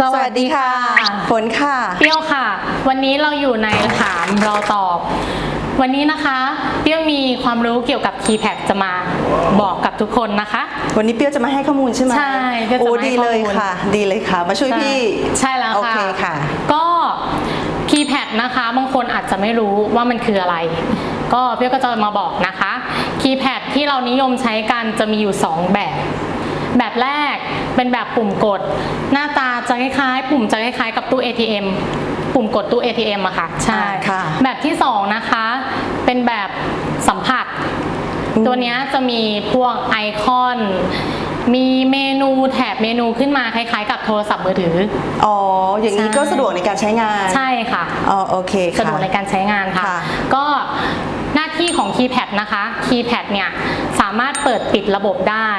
สวัสดีค่ะฝนค่ะ เปรี้ยวค่ะ วันนี้เราอยู่ในถามเราตอบ วันนี้นะคะเปรี้ยวมีความรู้เกี่ยวกับ k e y p a d จะมาบอกกับทุกคนนะคะ วันนี้เปรี้ยวจะมาให้ข้อมูลใช่ไหมใช่เปรี้ยวจะโอ้มาให้ดีเลยข้อมูลค่ะ ดีเลยค่ะ มาช่วยพี่ ใช่แล้วโอค่ะเคค่ะ ก็ keypad นะคะ บางคนอาจจะไม่รู้ว่ามันคืออะไร ก็เพี่ก็จะมาบอกนะคะ keypad ที่เรานิยมใช้กันจะมีอยู่ 2 แบบ แบบแรกเป็นแบบปุ่มกดหน้าตา จะคล้ายๆ ปุ่มจะคล้ายๆกับตู้ ATM ปุ่มกดตู้ ATM อะค่ะ ใช่อ่าค่ะ แบบที่ 2 นะคะ เป็นแบบสัมผัสอืมตัวเนี้ยจะมีพวกไอคอน มีเมนูแถบเมนูขึ้นมาคล้ายๆ กับโทรศัพท์มือถือ อ๋อ อย่างนี้ใช่ก็สะดวกในการใช้งาน ใช่ค่ะ อ๋อ โอเคสะดค่ะวกในการใช้งานค่ะ ค่ะ ก็หน้า ที่ของคีย์แพดนะคะ คีย์แพดเนี่ยสามารถเปิดปิดระบบได้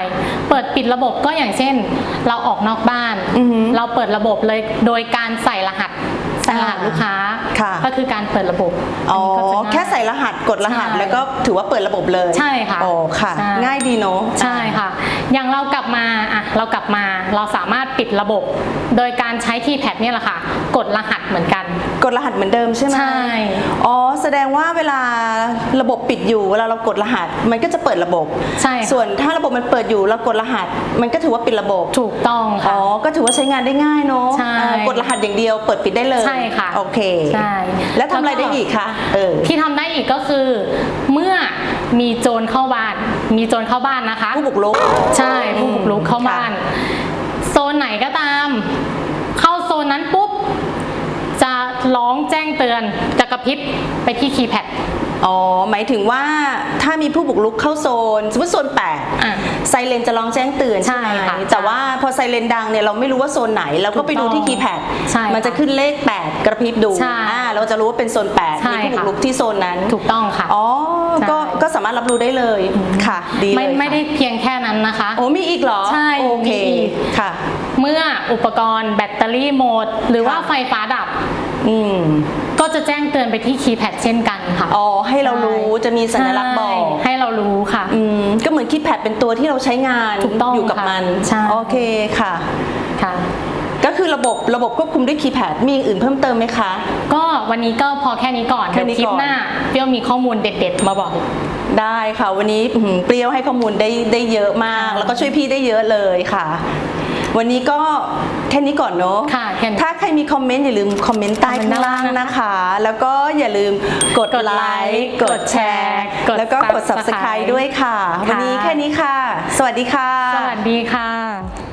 เปิดปิดระบบก็อย่างเช่น เราออกนอกบ้านอือหือเราเปิดระบบเลยโดยการใส่รหัสใส่รหัสอ่าลูกค้าค่ะก็คือการเปิดระบบอ๋อนนี้ก็จะง่ายแค่ใส่รหัสกดรหัสใช่แล้วก็ถือว่าเปิดระบบเลยใช่ค่ะอ๋อค่ะใช่ง่ายดีเนาะใช่ค่ะ อย่างเรากลับมาอะเรากลับมาเราสามารถ ปิดระบบ โดยการใช้คีย์แพดเนี่ยแหละค่ะ กดรหัสเหมือนกัน กดรหัสเหมือนเดิมใช่ไหมใช่ อ๋อ แสดงว่าเวลาระบบปิดอยู่เวลาเรากดรหัส มันก็จะเปิดระบบ ใช่ค่ะส่วนถ้าระบบมันเปิดอยู่เรากดรหัส มันก็ถือว่าปิดระบบ ถูกต้องค่ะอ๋อก็ถือว่าใช้งานได้ง่ายเนาะใช่อ่ากดรหัสอย่างเดียวเปิดปิดได้เลยใช่ค่ะ โอเค ใช่แล้วทำอะไรได้อีกคะ เออ ที่ทำได้อีกก็คือ เมื่อมีโจรเข้าบ้าน มีโจรเข้าบ้านนะคะ ผู้บุกรุกใช่ผู้บุกรุกเข้าบ้านโซนไหนก็ตาม เข้าโซนนั้นปุ๊บ จะร้องแจ้งเตือนจะกระพริบไปที่คีย์แพด อ๋อ หมายถึงว่าถ้ามีผู้บุกรุกเข้าโซน สมมติโซนอะ8ไซเรนจะร้องแจ้งเตือนใช่ไหมใช่ค่ะแต่ว่าพอไซเรนดังเนี่ยเราไม่รู้ว่าโซนไหน เราก็ไปดูที่คีย์แพดใช่ค่ะมันจะขึ้นเลข 8 กระพริบดูใช่อ่าเราจะรู้ว่าเป็นโซน8ใช่มีผู้บุกรุกที่โซนนั้น ถูกต้องค่ะ อ๋อ ก็ใช่ก็สามารถรับรู้ได้เลยค่ะ ดีเลยไม่ไม่ค่ะได้เพียงแค่นั้นนะคะ โอ้มีอีกเหรอ ใช่โอเคมีอีกค่ะ เมื่ออุปกรณ์แบตเตอรี่หมด หรือว่าค่ะไฟฟ้าดับ อืม ก็จะแจ้งเตือนไปที่คีย์แพดเช่นกันค่ะอ๋อให้เรารู้จะมีสัญลักษณ์บอกใช่ให้เรารู้ค่ะ อืมก็เหมือนคีย์แพดเป็นตัวที่เราใช้งานถูกต้องอยู่กับค่ะมัน ใช่ โอเคค่ะ ค่ะ ก็คือระบบระบบควบคุมด้วยคีย์แพดมีอย่างอื่นเพิ่มเติมไหมคะ ก็วันนี้ก็พอแค่นี้ก่อนแค่เดี๋ยวนี้คลิปก่อน หน้าเปรี้ยวมีข้อมูลเด็ด ๆ มาบอก ได้ค่ะวันนี้อื้อหือเปรี้ยวให้ข้อมูลได้ได้เยอะมาก ค่ะแล้วก็ช่วยพี่ได้เยอะเลยค่ะ วันนี้ก็แค่นี้ก่อนเนาะค่ะแค่นี้ถ้าใครมีคอมเมนต์อย่าลืมคอมเมนต์ใต้คอมเมนต์ข้างล่างด้านล่างนะคะ แล้วก็อย่าลืมกดกดไลไลค์ค์กดแชร์ กดแล้วก็กด Subscribe subscribe ด้วยค่ะค่ะวันนี้แค่นี้ค่ะ สวัสดีค่ะ สวัสดีค่ะ